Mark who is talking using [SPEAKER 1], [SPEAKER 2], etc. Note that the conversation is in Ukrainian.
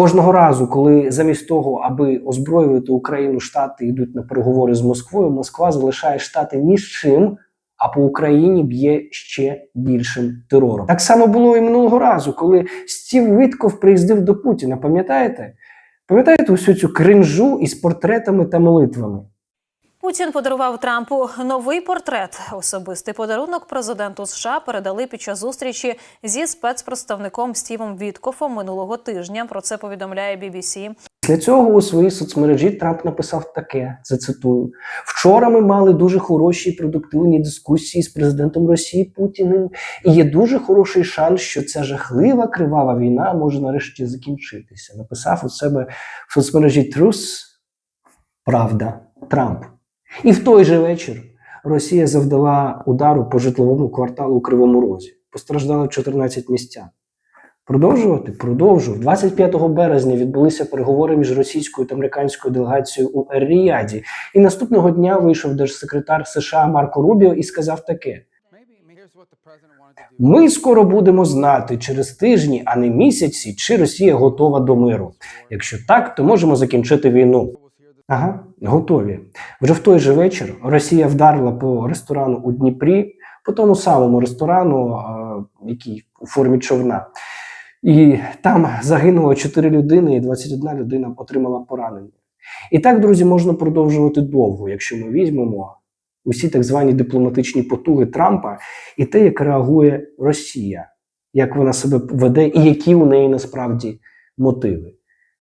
[SPEAKER 1] Кожного разу, коли замість того, аби озброювати Україну, Штати йдуть на переговори з Москвою, Москва залишає Штати ні з чим, а по Україні б'є ще більшим терором. Так само було і минулого разу, коли Стів Витков приїздив до Путіна. Пам'ятаєте? Пам'ятаєте усю цю кринжу із портретами та молитвами?
[SPEAKER 2] Путін подарував Трампу новий портрет. Особистий подарунок президенту США передали під час зустрічі зі спецпредставником Стівом Віткофом минулого тижня. Про це повідомляє BBC.
[SPEAKER 1] Після цього у своїй соцмережі Трамп написав таке: зацитую: вчора ми мали дуже хороші і продуктивні дискусії з президентом Росії Путіним, і є дуже хороший шанс, що ця жахлива кривава війна може нарешті закінчитися. Написав у себе в соцмережі Truth Правда Трамп. І в той же вечір Росія завдала удару по житловому кварталу у Кривому Розі. Постраждало 14 містян. Продовжувати? Продовжу. 25 березня відбулися переговори між російською та американською делегацією у Ер-Ріяді. І наступного дня вийшов держсекретар США Марко Рубіо і сказав таке: ми скоро будемо знати через тижні, а не місяці, чи Росія готова до миру. Якщо так, то можемо закінчити війну. Ага, готові. Вже в той же вечір Росія вдарила по ресторану у Дніпрі, по тому самому ресторану, який у формі човна. І там загинуло 4 людини, і 21 людина отримала поранення. І так, друзі, можна продовжувати довго, якщо ми візьмемо усі так звані дипломатичні потуги Трампа і те, як реагує Росія, як вона себе веде, і які у неї насправді мотиви.